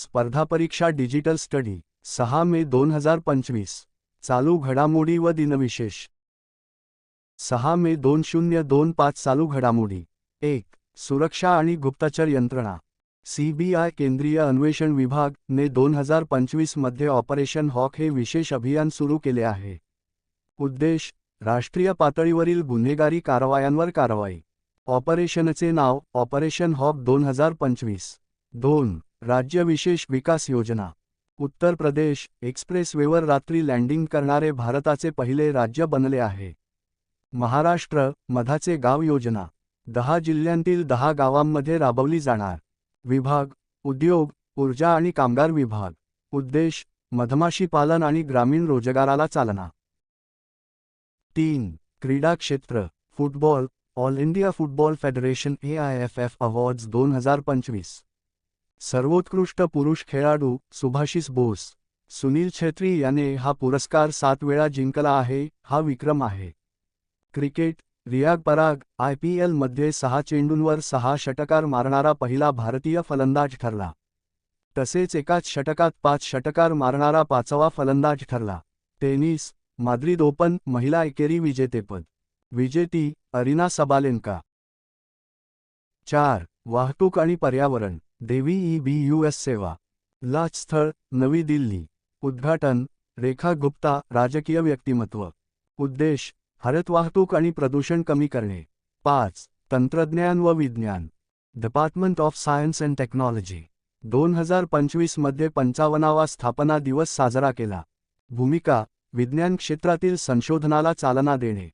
स्पर्धा परीक्षा digital study सहा मे दोन हजार पंचवीस. चालू घडामोडी व दिनविशेष. सहा मे दोन शून्य दोन पाच चालू घडामोडी. एक सुरक्षा आणि गुप्तचर यंत्रणा. सीबीआय केंद्रीय अन्वेषण विभाग ने दोन हजार पंचवीसमध्ये ऑपरेशन हॉक हे विशेष अभियान सुरू केले आहे. उद्देश राष्ट्रीय पातळीवरील गुन्हेगारी कारवायांवर कारवाई. ऑपरेशनचे नाव ऑपरेशन हॉक दोन हजार पंचवीस. दोन राज्य विशेष विकास योजना. उत्तर प्रदेश एक्सप्रेसवेवर रात्री लँडिंग करणारे भारताचे पहिले राज्य बनले आहे. महाराष्ट्र मधाचे गाव योजना. दहा जिल्ह्यांतील दहा गावांमध्ये राबवली जाणार. विभाग उद्योग ऊर्जा आणि कामगार विभाग. उद्देश मधमाशी पालन आणि ग्रामीण रोजगाराला चालना. तीन क्रीडा क्षेत्र. Football all India football federation A I F F awards दोन हजार पंचवीस. सर्वोत्कृष्ट पुरुष खेळाडू सुभाषिस बोस. सुनील छेत्री याने हा पुरस्कार सात वेळा जिंकला आहे हा विक्रम आहे. Cricket Riyan Parag I P एलमध्ये सहा चेंडूंवर सहा षटकार मारणारा पहिला भारतीय फलंदाज ठरला. तसेच एकाच षटकात पाच षटकार मारणारा पाचवा फलंदाज ठरला. टेनिस माद्रिद ओपन महिला एकेरी विजेतेपद. विजेती अरिना सबालेनका चार वाहतूक आणि पर्यावरण. देवी ई बी यू एस सेवा. लाच स्थळ नवी दिल्ली. उद्घाटन रेखा गुप्ता राजकीय व्यक्तिमत्व. उद्देश हरित वाहतूक आणि प्रदूषण कमी करणे. पाच तंत्रज्ञान व विज्ञान. Department of science and technology दोन हजार पंचवीसमध्ये पंचावन्नावा स्थापना दिवस साजरा केला. भूमिका विज्ञान क्षेत्रातील संशोधनाला चालना देणे.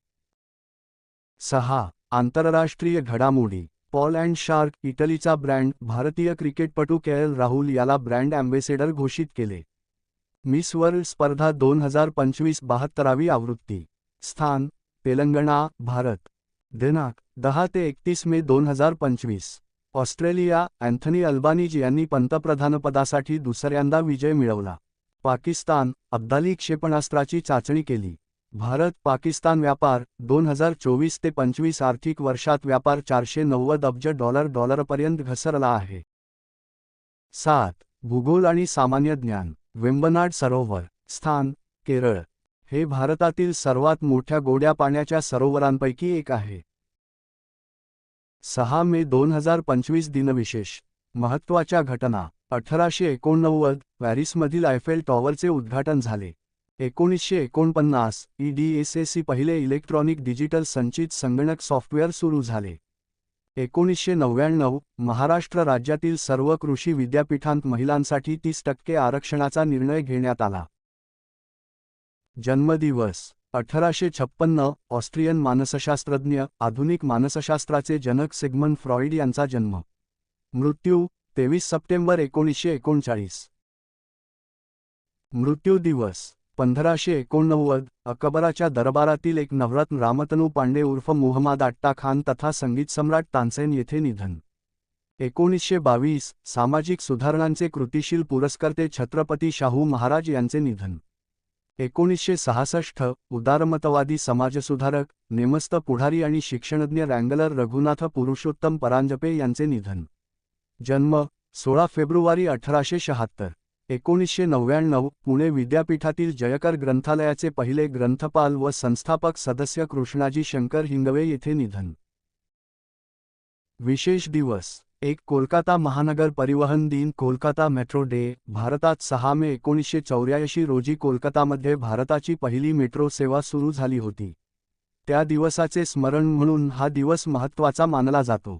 सहा आंतरराष्ट्रीय घडामोडी. पॉल अँड शार्क इटलीचा ब्रँड भारतीय क्रिकेटपटू के एल राहुल याला ब्रँड अँबेसेडर घोषित केले. मिस वर्ल्ड स्पर्धा दोन हजार पंचवीस बहात्तरावी आवृत्ती. स्थान तेलंगणा भारत. दिनांक दहा ते एकतीस मे दोन हजार पंचवीस. ऑस्ट्रेलिया अँथनी अल्बानीज यांनी पंतप्रधानपदासाठी दुसऱ्यांदा विजय मिळवला. पाकिस्तान अब्दाली क्षेपणास्त्राची चाचणी केली. भारत पाकिस्तान व्यापार दोन हजार चोवीस ते पंचवीस आर्थिक वर्षात व्यापार चारशे नव्वद अब्ज डॉलर डॉलरपर्यंत घसरला आहे. सात भूगोल आणि सामान्य ज्ञान वेंबनाड सरोवर स्थान केरळ हे भारतातील सर्वात मोठ्या गोड्या पाण्याच्या सरोवरांपैकी एक आहे. सहा मे दोन हजार पंचवीस दिनविशेष महत्त्वाच्या घटना अठराशे एकोणनव्वद पॅरिसमधील आयफेल टॉवरचे उद्घाटन झाले. एकोणीसशे एकोणपन्नास ईडीएसएसी पहिले इलेक्ट्रॉनिक डिजिटल संचित संगणक सॉफ्टवेअर सुरू झाले. एकोणीसशे नव्याण्णव महाराष्ट्र राज्यातील सर्व कृषी विद्यापीठांत महिलांसाठी तीस टक्के आरक्षणाचा निर्णय घेण्यात आला. जन्मदिवस अठराशे छप्पन्न ऑस्ट्रियन मानसशास्त्रज्ञ आधुनिक मानसशास्त्राचे जनक सिग्मन फ्रॉइड यांचा जन्म. मृत्यू तेवीस सप्टेंबर एकोणीसशे एकोणचाळीस. मृत्यू दिवस पंधराशे एकोणनव्वद अकबराच्या दरबारातील एक नवरत्न रामतनू पांडे उर्फ मुहम्मद आट्टा खान तथा संगीत सम्राट तानसेन येथे निधन. एकोणीसशे बावीस सामाजिक सुधारणांचे कृतिशील पुरस्कर्ते छत्रपती शाहू महाराज यांचे निधन. एकोणीसशे सहासष्ट उदारमतवादी समाजसुधारक नेमस्त पुढारी आणि शिक्षणज्ञ रँगलर रघुनाथ पुरुषोत्तम परांजपे यांचे निधन. जन्म सोळा फेब्रुवारी अठराशे शहात्तर. एकोणीसशे नव्याण्णव पुणे विद्यापीठातील जयकर ग्रंथालयाचे पहिले ग्रंथपाल व संस्थापक सदस्य कृष्णाजी शंकर हिंगवे येथे निधन. विशेष दिवस एक कोलकाता महानगर परिवहन दिन कोलकाता मेट्रो डे भारतात सहा मे एकोणीसशे चौऱ्याऐंशी रोजी कोलकातामध्ये भारताची पहिली मेट्रो सेवा सुरू झाली होती. त्या दिवसाचे स्मरण म्हणून हा दिवस महत्त्वाचा मानला जातो.